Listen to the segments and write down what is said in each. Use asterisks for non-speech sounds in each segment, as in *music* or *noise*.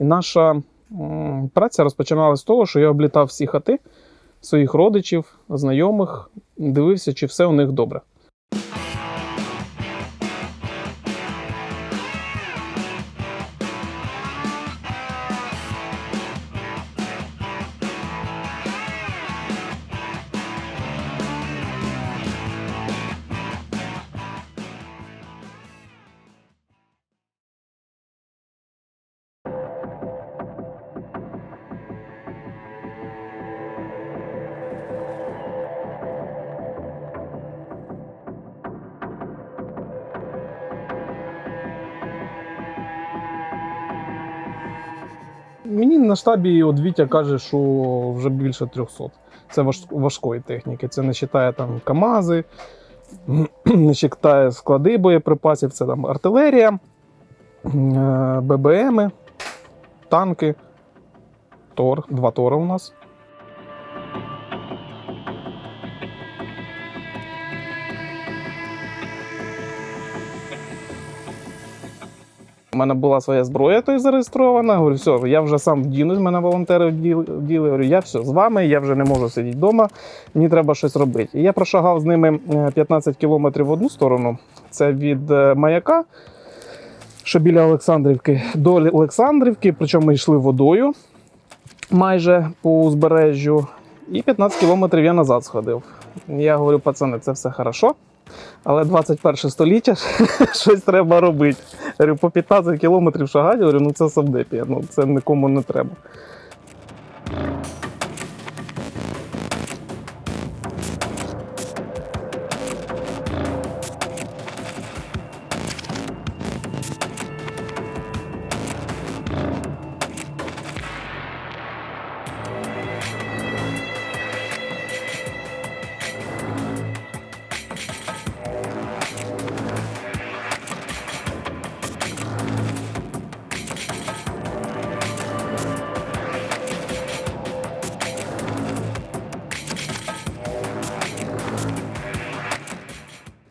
І наша праця розпочиналася з того, що я облітав всі хати своїх родичів, знайомих, дивився, чи все у них добре. Мені на штабі от Вітя каже, що вже більше 300. Це важкої техніки. Це не вважає там КАМАЗи, не вважає склади боєприпасів, це там артилерія, е, ББМи, танки, Тор, два Тора у нас. У мене була своя зброя, то зареєстрована. Говорю, все, я вже сам вдінусь, мене волонтери вділи. Говорю, я все з вами, я вже не можу сидіти вдома, мені треба щось робити. І я прошагав з ними е, 15 кілометрів в одну сторону. Це від е, маяка, що біля Олександрівки, до Олександрівки, причому ми йшли водою майже по узбережжю. І 15 кілометрів я назад сходив. Я говорю, пацани, це все хорошо. Але 21 століття *laughs* щось треба робити. Говорю, по 15 кілометрів шагати, говорю, ну це совдепія, ну це нікому не треба.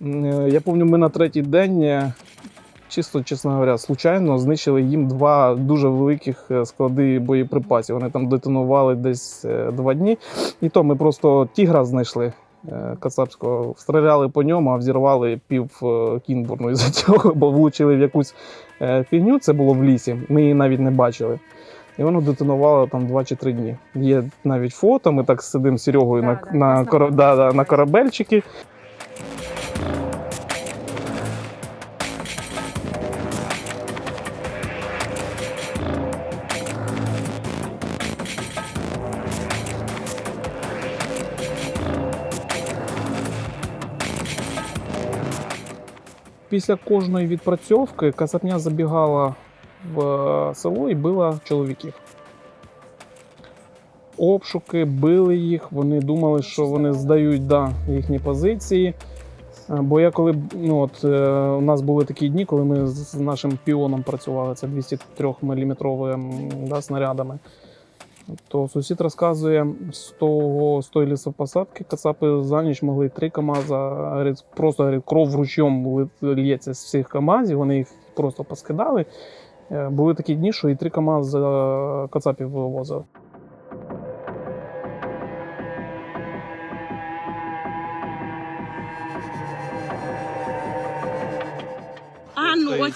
Я пам'ятаю, ми на третій день, е, чисто, чесно говоря, случайно знищили їм два дуже великих е, склади боєприпасів. Вони там детонували десь е, два дні. І то ми просто тігра знайшли. е, Кацапського стріляли по ньому, а взірвали пів е, кінбурну із-за *laughs* цього, бо влучили в якусь е, фігню. Це було в лісі. Ми її навіть не бачили. І воно детонувало там 2 чи 3 дні. Є навіть фото. Ми так сидимо з Серегою Да, на, да, на, коро- да, да, на корабельчики. Після кожної відпрацьовки касапня забігала в е, село і била чоловіків. Обшуки, били їх, вони думали, що вони здають да, їхні позиції. Е, Бо я коли ну от, е, у нас були такі дні, коли ми з нашим піоном працювали, це 203 мм да, снарядами. То сусід розказує, з того з тої лісопосадки кацапи за ніч могли три КАМАЗа, просто говорить, кров ручьом ли- лється з всіх КАМАЗів, вони їх просто поскидали. Е, Були такі дні, що і три Камази кацапів вивозили.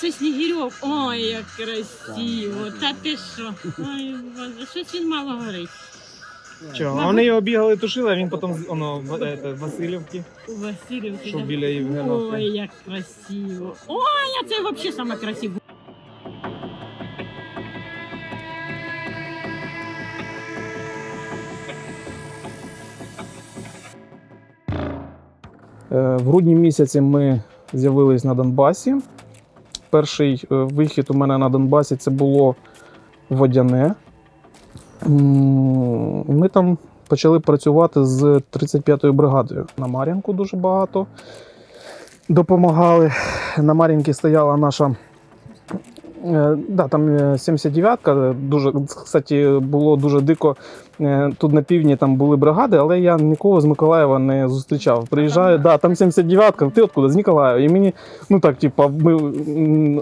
Ну, Снігирьов. Ой, як красиво. Та ти що? Ой, Боже, щось він мало горить. Чого? Вони його бігали, тушили, а він потім з- воно, в е, Васильівки, У Васильівці. що да. біля Євгеновки. Ой, як красиво. Ой, а це взагалі саме красиво. Е, В грудні місяці ми з'явились на Донбасі. Перший е, вихід у мене на Донбасі це було водяне. Ми там почали працювати з 35-ю бригадою. На Мар'янку дуже багато допомагали. На Мар'їнці стояла наша да, там е, 79-ка. Дуже, кстати, було дуже дико. Е, Тут на півдні там були бригади, але я нікого з Миколаєва не зустрічав. Приїжджаю, да, там 79-ка, ти откуда? З Миколаєва. І мені, ну так, типа, ми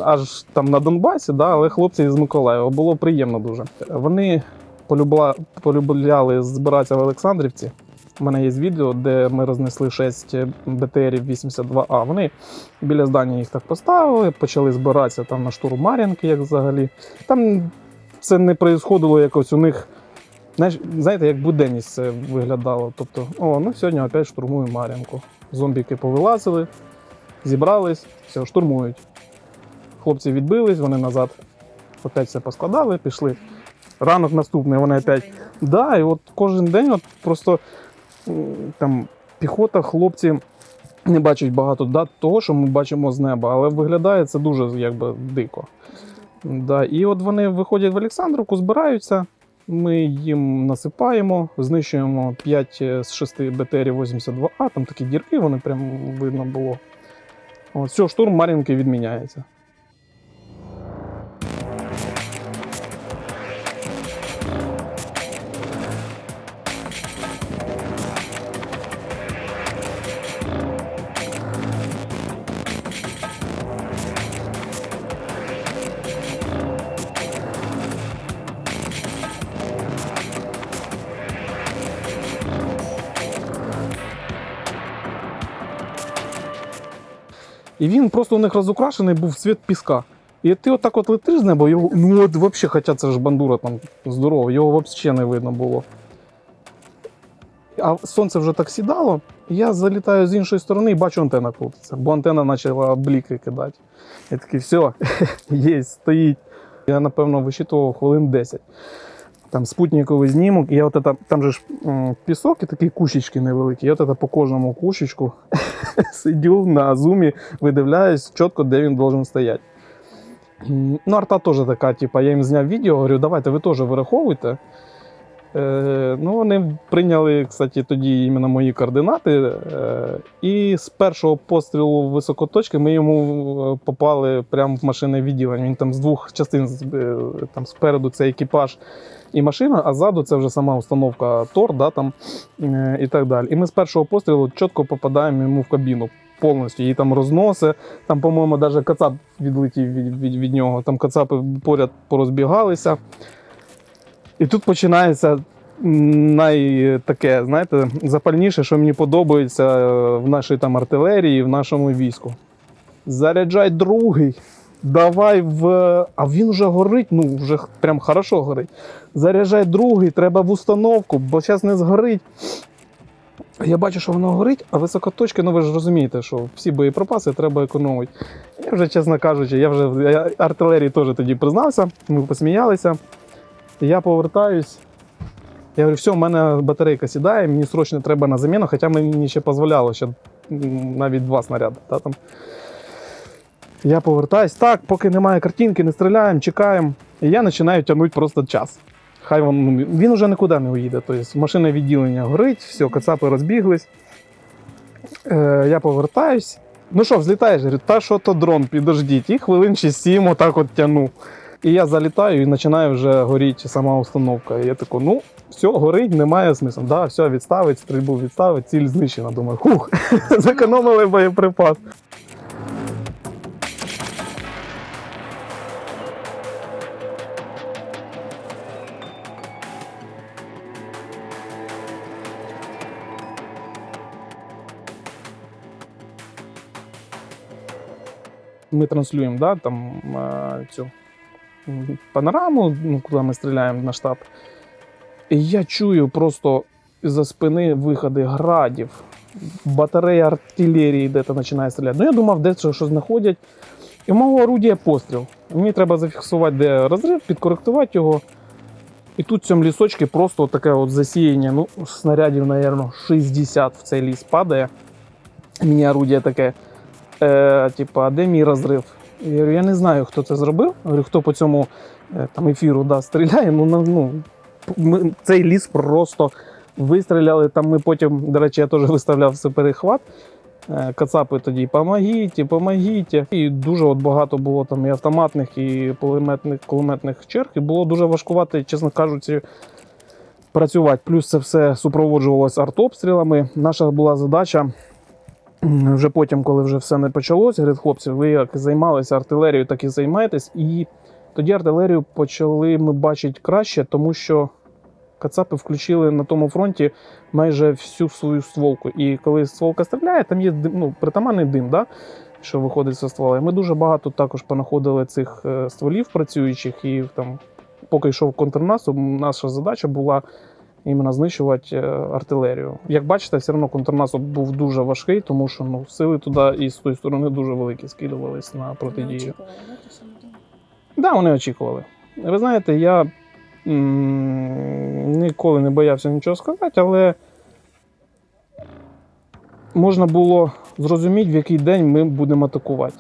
аж там на Донбасі, да, але хлопці з Миколаєва. Було приємно дуже. Вони полюбла, полюбляли збиратися в Олександрівці. У мене є відео, де ми рознесли 6 БТРів 82А. Вони біля здання їх так поставили, почали збиратися там на штурм Мар'їнки, як взагалі. Там це не происходило якось у них. Знаєш, знаєте, як буденність це виглядало. Тобто, о, ну сьогодні опять штурмуємо Мар'їнку. Зомбіки повилазили, зібрались, все, штурмують. Хлопці відбились, вони назад опять все поскладали, пішли. Ранок наступний, вони опять. Да, і от кожен день от просто там піхота, хлопці не бачать багато дат того, що ми бачимо з неба, але виглядає це дуже якби дико. Да, і от вони виходять в Олександровку, збираються. Ми їм насипаємо, знищуємо 5 з 6 БТРів 82А, там такі дірки, вони прям видно було. От, все, штурм Мар'їнки відміняється. І він просто у них розукрашений був в цвіт піска. І ти отак от летиш з неба, його, ну от взагалі, хоча це ж бандура там здорова, його взагалі не видно було. А сонце вже так сідало, і я залітаю з іншої сторони і бачу антенна крутиться, бо антенна почала бліки кидати. Я такий, все, *laughs* є, стоїть. Я, напевно, вичитував хвилин 10. Там спутниковий знімок, і я от это, там же ж пісок і такі кущички невеликі. Я от это по кожному кущичку *laughs* сидю на зумі, видивляюсь чітко, де він должен стояти. Ну, арта теж така, типа, я їм зняв відео, говорю, давайте ви теж вираховуйте. Е, ну, вони прийняли, кстати, тоді іменно мої координати. Е, і з першого пострілу високоточки ми йому е, попали прямо в машинне відділення. Він там з двох частин е, там спереду це екіпаж і машина, а ззаду це вже сама установка Тор, да, там, е, і так далі. І ми з першого пострілу чітко попадаємо йому в кабіну повністю. Її там розносить. Там, по-моєму, навіть кацап відлетів від, від, від нього. Там кацапи поряд порозбігалися. І тут починається най таке, знаєте, запальніше, що мені подобається е, в нашій там артилерії, в нашому війську. Заряджай другий. Давай в. А він вже горить, ну вже прям хорошо горить. Заряджай другий, треба в установку, бо зараз не згорить. Я бачу, що воно горить, а високоточки, ну ви ж розумієте, що всі боєприпаси треба економити. Я вже, чесно кажучи, я вже в артилерії теж тоді признався, ми посміялися. Я повертаюсь. Я говорю, все, в мене батарейка сідає, мені срочно треба на заміну, хоча мені ще дозволяло ще навіть два снаряди. Та, там. Я повертаюсь, так, поки немає картинки, не стріляємо, чекаємо. І я починаю тягнути просто час. Хай він, ну, він уже нікуди не уїде. Тобто машинне відділення горить, все, кацапи розбіглись. Е, я повертаюсь. Ну що, взлітаєш? Говорю, та що то дрон, підождіть. І хвилин чи сім отак от тяну. І я залітаю і починає вже горіти сама установка. І я тако, ну, все, горить, немає смислу. Да, все, відставить, стрільбу відставить, ціль знищена. Думаю, хух, *laughs* зекономили боєприпас. Ми транслюємо да, там, е, цю панораму, ну, куди ми стріляємо на штаб. І я чую просто за спини виходи градів, батарея артилерії де-то починає стріляти. Ну, я думав, де це що знаходять. І в мого орудія постріл. Мені треба зафіксувати, де розрив, підкоректувати його. І тут в цьому лісочці просто таке от засіяння, ну, снарядів, мабуть, 60 в цей ліс падає. Мені орудія таке. Е, типа, а де мій розрив? Я говорю, я не знаю, хто це зробив. Я говорю, хто по цьому е, там, ефіру да, стріляє. Ну, ну, ми, цей ліс просто вистріляли. Там ми потім, до речі, я теж виставляв перехват. Е, Кацапи тоді помогіть, помогіть. І дуже от багато було там і автоматних, і кулеметних, кулеметних черг, і було дуже важкувати, чесно кажучи, працювати. Плюс це все супроводжувалося артобстрілами. Наша була задача. Вже потім, коли вже все не почалося, говорить, хлопці, ви як займалися артилерією, так і займаєтесь. І тоді артилерію почали ми бачити краще, тому що Кацапи включили на тому фронті майже всю свою стволку. І коли стволка стріляє, там є дим, ну, притаманний дим, да? що виходить зі ствола. І ми дуже багато також понаходили цих е, стволів працюючих, і там, поки йшов контрнаступ, наша задача була іменно знищувати е, артилерію. Як бачите, все одно контрнаступ був дуже важкий, тому що ну, сили туди і з тої сторони дуже великі скидувались на протидію. Так, да, вони очікували. Ви знаєте, я м, ніколи не боявся нічого сказати, але можна було зрозуміти, в який день ми будемо атакувати.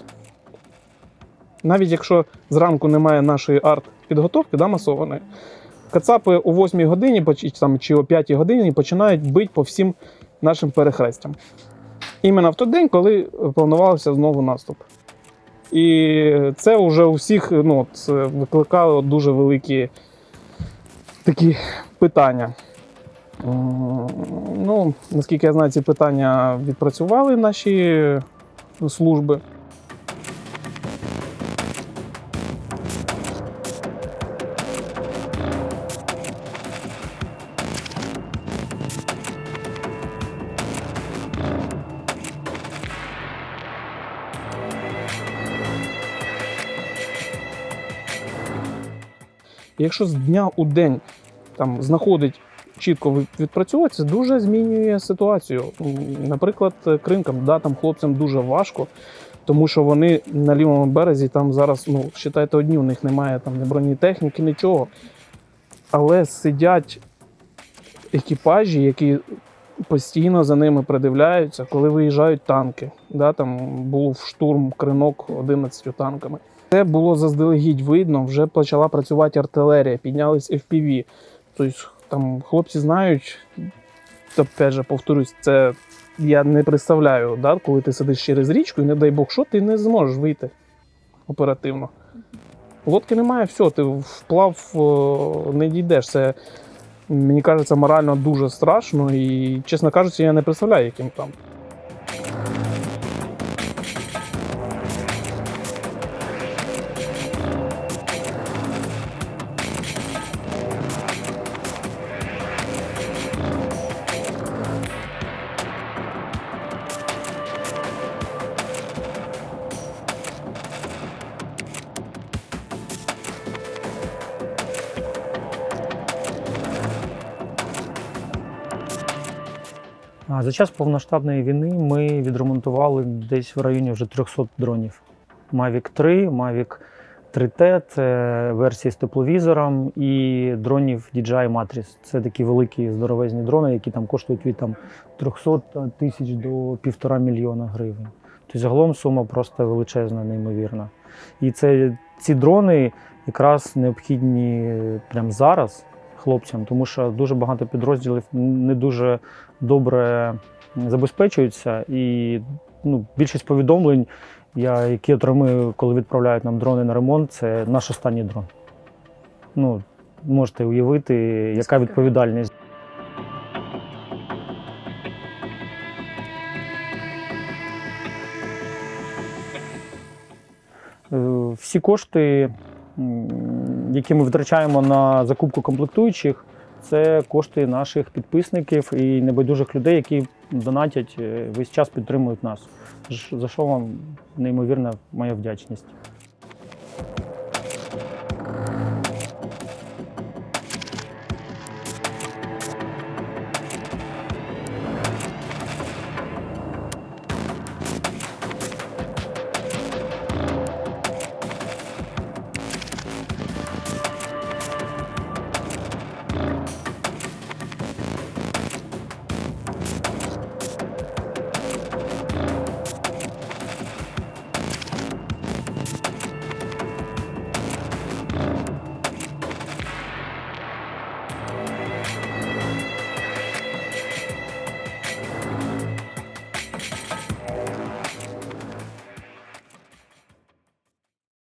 Навіть якщо зранку немає нашої арт-підготовки, да, масованої, кацапи о 8 годині там, чи о 5 годині починають бити по всім нашим перехрестям. Іменно в той день, коли планувався знову наступ. І це вже у всіх ну, от, викликало дуже великі такі питання. Ну, наскільки я знаю, ці питання відпрацювали наші служби. Якщо з дня у день там знаходить чітко відпрацьовується, дуже змінює ситуацію. Наприклад, кринкам, да, там хлопцям дуже важко, тому що вони на лівому березі там зараз, ну, вважайте, одні, у них немає там ні бронетехніки, нічого. Але сидять екіпажі, які постійно за ними придивляються, коли виїжджають танки. Да, там був штурм кринок 11 танками. Це було заздалегідь видно, вже почала працювати артилерія, піднялись FPV. Тобто там хлопці знають, опять же, повторюсь, це я не представляю, да, коли ти сидиш через річку, і не дай Бог, що ти не зможеш вийти оперативно. Лодки немає, все, ти вплав не дійдеш. Це, мені кажеться, морально дуже страшно і, чесно кажучи, я не представляю, яким там. За час повноштабної війни ми відремонтували десь в районі вже 300 дронів. Mavic 3, Mavic 3T це версії з тепловізором і дронів DJI Matrix. Це такі великі здоровезні дрони, які там коштують від там, 300 тисяч до півтора мільйона гривень. Тобто загалом сума просто величезна, неймовірна. І це ці дрони якраз необхідні прямо зараз хлопцям, тому що дуже багато підрозділів не дуже добре забезпечуються. І ну, більшість повідомлень, я, які отримую, коли відправляють нам дрони на ремонт, це наш останній дрон. Ну, можете уявити, яка відповідальність. Е, Всі кошти, які ми втрачаємо на закупку комплектуючих, це кошти наших підписників і небайдужих людей, які донатять е, весь час підтримують нас. За що вам неймовірна моя вдячність.